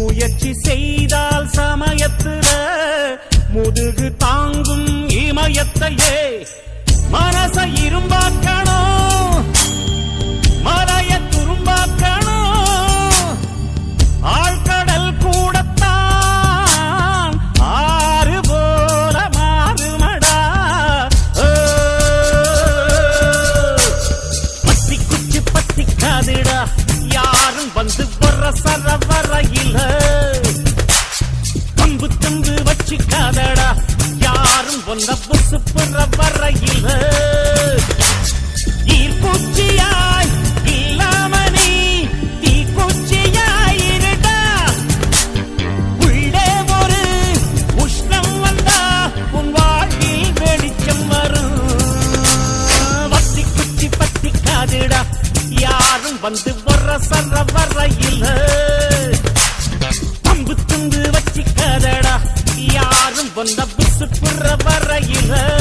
முயற்சி செய்தால் சமயத்துல முதுகு தாங்கும் இமயத்தையே மனச இரும்பாக்கணும். மலைய துரும்பாக்கணும். ஆழ்கடல் கூடத்தான் ஆறு போல மாறுமடா. பத்தி குச்சி பத்தி காதுடா யாரும் வந்து வர்ற சர கம்பு வச்சுக்காதடா. யாரும் ஒன்ன புசு புற வரையில. ஈர்ப்பூச்சியாய் இல்லாம நீ தீக்குச்சியாய் இருடா. உள்ளே ஒரு உஷ்ணம் வந்தா உன் வாழ்வில் வெளிச்சம் வரும். வத்தி குச்சி யாரும் வந்து வர சர பம்பு புசு புற வரையில.